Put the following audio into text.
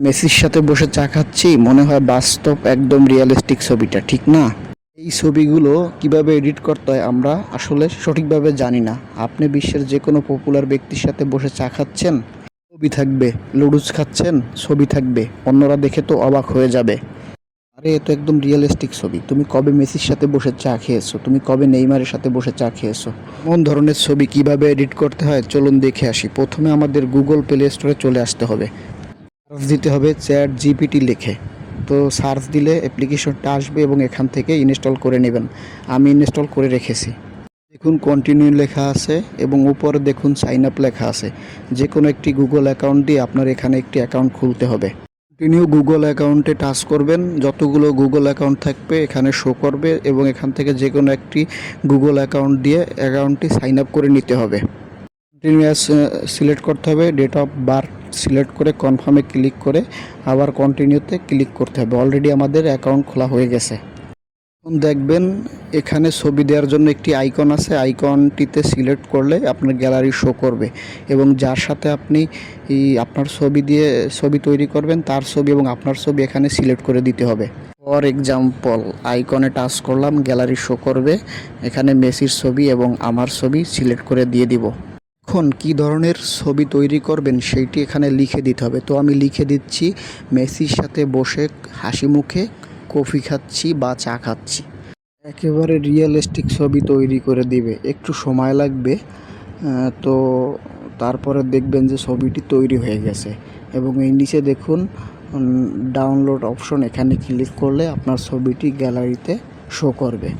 মেসির সাথে বসে চা খাচ্ছি, মনে হয় বাস্তব একদম রিয়েলিস্টিক ছবিটা, ঠিক না? এই ছবিগুলো কীভাবে এডিট করতে হয় আমরা আসলে সঠিকভাবে জানি না। আপনি বিশ্বের যে কোনো পপুলার ব্যক্তির সাথে বসে চা খাচ্ছেন, ছবি থাকবে, লুডুস খাচ্ছেন, ছবি থাকবে, অন্যরা দেখে তো অবাক হয়ে যাবে। আরে, এ তো একদম রিয়েলিস্টিক ছবি। তুমি কবে মেসির সাথে বসে চা খেয়েছো? তুমি কবে নেইমারের সাথে বসে চা খেয়েছো? কোন ধরনের ছবি কীভাবে এডিট করতে হয়? চলুন দেখে আসি। প্রথমে আমাদের গুগল প্লে স্টোরে চলে আসতে হবে। দিতে হবে চ্যাট জিপিটি লিখে। তো সার্চ দিলে অ্যাপ্লিকেশনটা আসবে এবং এখান থেকে ইনস্টল করে নেবেন। আমি ইনস্টল করে রেখেছি। দেখুন কন্টিনিউ লেখা আছে এবং উপরে দেখুন সাইন আপ লেখা আছে। যে কোনো একটি গুগল অ্যাকাউন্ট দিয়ে আপনার এখানে একটি অ্যাকাউন্ট খুলতে হবে। কন্টিনিউ গুগল অ্যাকাউন্টে টাচ করবেন। যতগুলো গুগল অ্যাকাউন্ট থাকবে এখানে শো করবে এবং এখান থেকে যে কোনো একটি গুগল অ্যাকাউন্ট দিয়ে অ্যাকাউন্টটি সাইন আপ করে নিতে হবে। কন্টিনিউয়াস সিলেক্ট করতে হবে। ডেট অফ বার্থ সিলেক্ট করে কনফার্মে ক্লিক করে আবার কন্টিনিউতে ক্লিক করতে হবে। অলরেডি আমাদের অ্যাকাউন্ট খোলা হয়ে গেছে। দেখবেন এখানে ছবি দেওয়ার জন্য একটি আইকন আছে। আইকনটিতে সিলেক্ট করলে আপনার গ্যালারি শো করবে এবং যার সাথে আপনি আপনার ছবি দিয়ে ছবি তৈরি করবেন, তার ছবি এবং আপনার ছবি এখানে সিলেক্ট করে দিতে হবে। ফর এক্সাম্পল আইকনে টাচ করলাম গ্যালারি শো করবে। এখানে মেসির ছবি এবং আমার ছবি সিলেক্ট করে দিয়ে দিব। এখন কি ধরনের ছবি তৈরি করবেন সেইটি এখানে লিখে দিতে হবে। তো আমি লিখে দিচ্ছি, মেসির সাথে বসে হাসি মুখে কফি খাচ্ছি বা চা খাচ্ছি। একেবারে রিয়েলিস্টিক ছবি তৈরি করে দিবে। একটু সময় লাগবে তো তারপরে দেখবেন যে ছবিটি তৈরি হয়ে গেছে। এবং এই নিচে দেখুন ডাউনলোড অপশন এখানে ক্লিক করলে আপনার ছবিটি গ্যালারিতে শো করবে।